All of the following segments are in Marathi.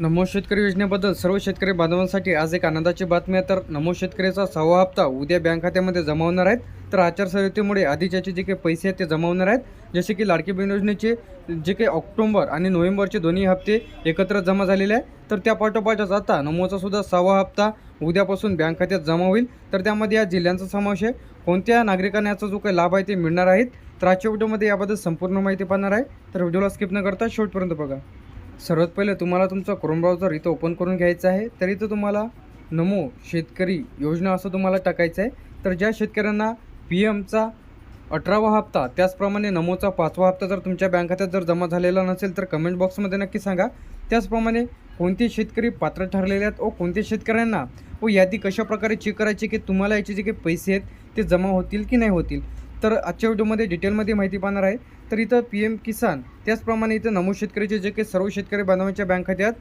नमो शेतकरी योजनेबद्दल सर्व शेतकरी बांधवांसाठी आज एक आनंदाची बातमी आहे. तर नमो शेतकरीचा सहावा हप्ता उद्या बँक खात्यामध्ये जमा होणार आहेत. तर आचारसंहितेमुळे आधीच्याचे जे काही पैसे आहेत ते जमा होणार आहेत. जसे की लाडकी बहीण योजनेचे जे काही ऑक्टोबर आणि नोव्हेंबरचे दोन्ही हप्ते एकत्र जमा झालेले आहे तर त्या पाठोपाठच आता नमोचा सुद्धा सहावा हप्ता उद्यापासून बँक खात्यात जमा होईल. तर त्यामध्ये या जिल्ह्यांचा समावेश आहे. कोणत्या नागरिकांना याचा जो काही लाभ आहे ते मिळणार आहेत? तर आजच्या व्हिडिओमध्ये याबद्दल संपूर्ण माहिती पाहणार आहे. तर व्हिडिओला स्किप न करता शेवटपर्यंत बघा. सर्वात पहिले तुम्हाला तुमचा क्रोम ब्राउझर इथं ओपन करून घ्यायचा आहे तर इथं तुम्हाला नमो शेतकरी योजना असं तुम्हाला टाकायचं आहे. तर ज्या शेतकऱ्यांना पी एमचा अठरावा हप्ता त्याचप्रमाणे नमोचा पाचवा हप्ता जर तुमच्या बँक खात्यात जर जमा झालेला नसेल तर कमेंट बॉक्समध्ये नक्की सांगा. त्याचप्रमाणे कोणते शेतकरी पात्र ठरलेले आहेत व कोणत्या शेतकऱ्यांना व यादी कशा प्रकारे चेक करायची की तुम्हाला याचे जे काही पैसे आहेत ते जमा होतील की नाही होतील? तर आजच्या व्हिडिओमध्ये डिटेलमध्ये माहिती पाहणार आहे. तर इथं पी एम किसान त्याचप्रमाणे इथं नमो शेतकरीचे जे काही सर्व शेतकरी बांधवांच्या बँक खात्यात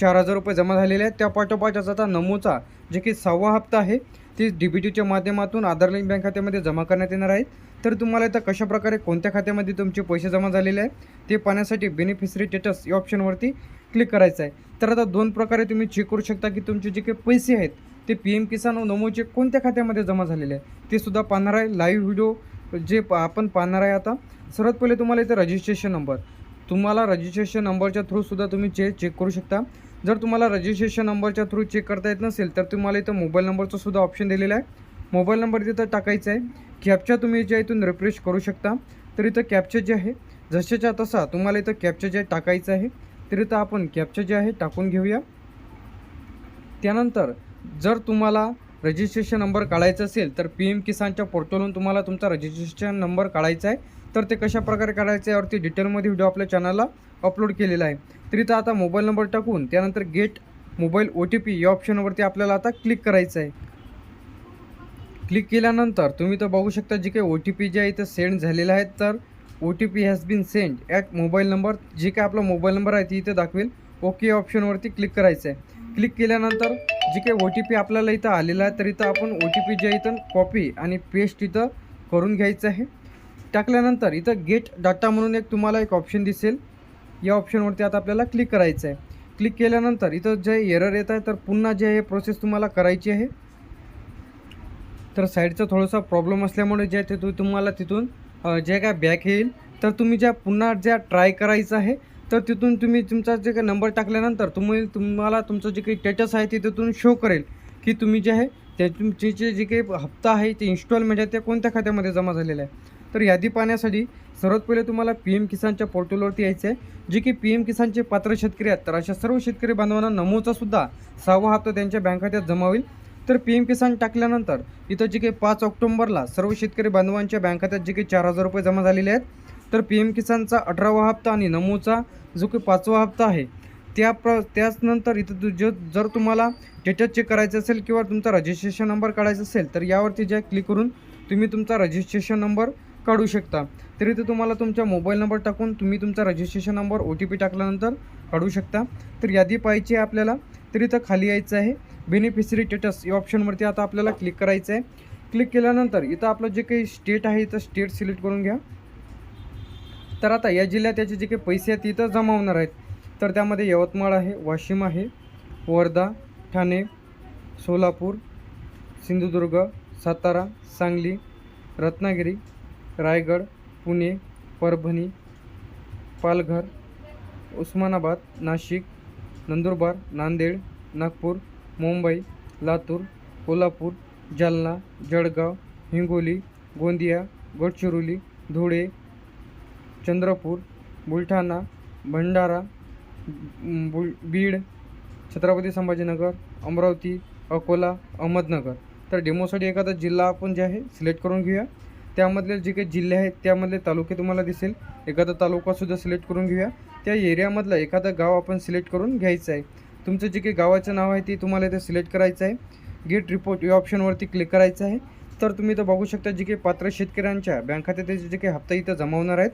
चार हजार रुपये जमा झालेले आहेत. त्या पाठोपाठच आता नमोचा जे की सहावा हप्ता आहे ते डी बी टीच्या माध्यमातून आधार लिंक बँक खात्यामध्ये जमा करण्यात येणार आहेत तर तुम्हाला इथं कशाप्रकारे कोणत्या खात्यामध्ये तुमचे पैसे जमा झालेले आहेत ते पाहण्यासाठी बेनिफिशरी स्टेटस या ऑप्शनवरती क्लिक करायचं आहे. तर आता दोन प्रकारे तुम्ही चेक करू शकता की तुमचे जे काही पैसे आहेत ते पी एम किसान व नमोचे कोणत्या खात्यामध्ये जमा झालेले आहे ते सुद्धा पाहणार आहे. लाईव्ह व्हिडिओ जे आपण पाहणार आहे आता सर्वात पहिले तुम्हाला इथं रजिस्ट्रेशन नंबर तुम्हाला रजिस्ट्रेशन नंबरच्या थ्रूसुद्धा तुम्ही चे चेक करू शकता. जर तुम्हाला रजिस्ट्रेशन नंबरच्या थ्रू चेक करता येत नसेल तर तुम्हाला इथं मोबाईल नंबरचं सुद्धा ऑप्शन दिलेलं आहे. मोबाईल नंबर तिथं टाकायचा आहे. कॅपच्या तुम्ही ज्या इथून रिफ्रेश करू शकता. तर इथं कॅप्चर जे आहे जशाच्या तसा तुम्हाला इथं कॅप्चर जे टाकायचं आहे. तर इथं आपण कॅप्चर जे आहे टाकून घेऊया. त्यानंतर जर तुम्हाला रजिस्ट्रेशन नंबर काढायचा असेल तर पी एम किसानच्या पोर्टलवरून तुम्हाला तुमचा रजिस्ट्रेशन नंबर काढायचा आहे. तर ते कशा प्रकारे काढायचं आहे यावरती डिटेलमध्ये व्हिडिओ आपल्या चॅनलला अपलोड केलेला आहे. तर इथं आता मोबाईल नंबर टाकून त्यानंतर get mobile O T P या ऑप्शनवरती आपल्याला आता क्लिक करायचं आहे. क्लिक केल्यानंतर तुम्ही तर बघू शकता जे काही ओ टी पी जे आहे इथं सेंड झालेलं आहे. तर O T P has been send at mobile number जे काय आपला मोबाईल नंबर आहे ती इथं दाखवेल. ओके या ऑप्शनवरती क्लिक करायचं आहे. क्लिक केल्यानंतर जे काही ओ टी पी आपल्याला इथं आलेला आहे तर इथं आपण ओ टी पी जे इथं कॉपी आणि पेस्ट इथं करून घ्यायचं आहे. टाकल्यानंतर इथं गेट डाटा म्हणून एक तुम्हाला एक ऑप्शन दिसेल. या ऑप्शनवरती आता आपल्याला क्लिक करायचं आहे. क्लिक केल्यानंतर इथं जे एरर येत आहे तर पुन्हा जे आहे प्रोसेस तुम्हाला करायची आहे. तर साईडचा थोडासा प्रॉब्लेम असल्यामुळे जे आहे ते तुम्हाला तिथून जे काय बॅक येईल तर तुम्ही ज्या पुन्हा ज्या ट्राय करायचं आहे तर तिथून तुम्ही तुमचा जे काही नंबर टाकल्यानंतर तुम्ही तुम्हाला तुमचं जे काही स्टेटस आहे ते तिथून शो करेल की तुम्ही जे आहे त्या तुमचे जे जे काही हप्ता आहे ते इन्स्टॉलमेंट आहे ते कोणत्या खात्यामध्ये जमा झालेलं आहे. तर यादी पाहण्यासाठी सर्वात पहिले तुम्हाला पी एम किसानच्या पोर्टलवरती यायचं आहे जे की पी एम किसानचे पात्र शेतकरी आहेत. तर अशा सर्व शेतकरी बांधवांना नमोचा सुद्धा सहावा हप्ता त्यांच्या बँक खात्यात जमा होईल. तर पी एम किसान टाकल्यानंतर इथं जे काही पाच ऑक्टोंबरला सर्व शेतकरी बांधवांच्या बँक खात्यात जे काही चार हजार रुपये जमा झालेले आहेत. तर पी एम किसानचा अठरावा हप्ता आणि नमोचा जो काही पाचवा हप्ता आहे त्या प्र त्याचनंतर इथं तू जो जर तुम्हाला स्टेटस चेक करायचं असेल किंवा तुमचा रजिस्ट्रेशन नंबर काढायचा असेल तर यावरती जे क्लिक करून तुम्ही तुमचा रजिस्ट्रेशन नंबर काढू शकता. तर इथे तुम्हाला तुमचा मोबाईल नंबर टाकून तुम्ही तुमचा registration number O T P टाकल्यानंतर काढू शकता. तर यादी पाहिजे आहे आपल्याला. तर इथं खाली यायचं आहे. बेनिफिशरी स्टेटस या ऑप्शनवरती आता आपल्याला क्लिक करायचं आहे. क्लिक केल्यानंतर इथं आपलं जे काही स्टेट आहे इथं स्टेट सिलेक्ट करून घ्या. तर आता या जिल्ह्यात त्याचे जे काही पैसे आहेत तिथं जमा होणार आहेत. तर त्यामध्ये यवतमाळ आहे वाशिम आहे वर्धा ठाणे सोलापूर सिंधुदुर्ग सातारा सांगली रत्नागिरी रायगड पुणे परभणी पालघर उस्मानाबाद नाशिक नंदुरबार नांदेड नागपूर मुंबई लातूर कोल्हापूर जालना जळगाव हिंगोली गोंदिया गडचिरोली धुळे चंद्रपूर बुलढाणा भंडारा बुल बीड छत्रपती संभाजीनगर अमरावती अकोला अहमदनगर. तर डेमोसाठी एखादा जिल्हा आपण जे आहे सिलेक्ट करून घेऊया. त्यामधले जे काही जिल्हे आहेत त्यामधले तालुके तुम्हाला दिसेल. एखादा तालुकासुद्धा सिलेक्ट करून घेऊया. त्या एरियामधलं एखादं गाव आपण सिलेक्ट करून घ्यायचं आहे. तुमचं जे काही गावाचं नाव आहे ते तुम्हाला इथे सिलेक्ट करायचं आहे. गेट रिपोर्ट या ऑप्शनवरती क्लिक करायचं आहे. तर तुम्ही इथं बघू शकता जे काही पात्र शेतकऱ्यांच्या बँक खात्यात जे काही हप्ता इथं जमा होणार आहेत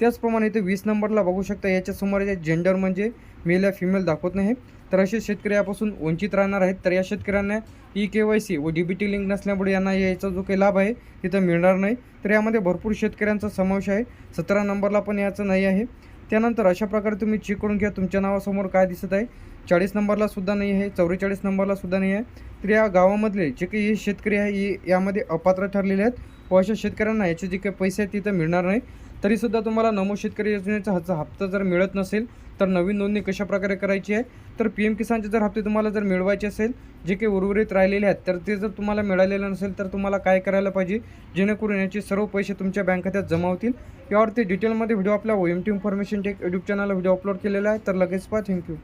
त्याचप्रमाणे इथे वीस नंबरला बघू शकता याच्यासमोर जे जेंडर म्हणजे मेल या फिमेल दाखवत नाही. तर असे शेतकरी यापासून वंचित राहणार आहेत. तर या शेतकऱ्यांना ई के वाय सी व डी बी टी लिंक नसल्यामुळे यांना याचा जो काही लाभ आहे तिथं मिळणार नाही. तर यामध्ये भरपूर शेतकऱ्यांचा समावेश आहे. सतरा नंबरला पण याचं नाही आहे. त्यानंतर अशा प्रकारे तुम्ही चेक करून घ्या तुमच्या नावासमोर काय दिसत आहे. चाळीस नंबरला सुद्धा नाही आहे चौवेचाळीस नंबरला सुद्धा नाही आहे. तर या गावामधले जे काही हे शेतकरी आहे यामध्ये अपात्र ठरलेले आहेत. व अशा शेतकऱ्यांना याचे जे काही पैसे आहेत तिथं मिळणार नाही. तरीसुद्धा तुम्हाला नमो शेतकरी योजनेचा ह्याचा हप्ता जर मिळत नसेल तर नवीन नोंदणी कशा प्रकारे करायची आहे? तर पी एम किसानचे जर हप्ते तुम्हाला जर मिळवायचे असेल जे काही उर्वरित राहिलेले आहेत तर ते जर तुम्हाला मिळालेलं नसेल तर तुम्हाला काय करायला पाहिजे? जेणेकरून याचे सर्व पैसे तुमच्या बँक खात्यात जमा होतील. यावरती डिटेलमध्ये व्हिडिओ आपल्या O M T information tech YouTube चॅनलला व्हिडिओ अपलोड केलेला आहे तर लगेच पहा. थँक्यू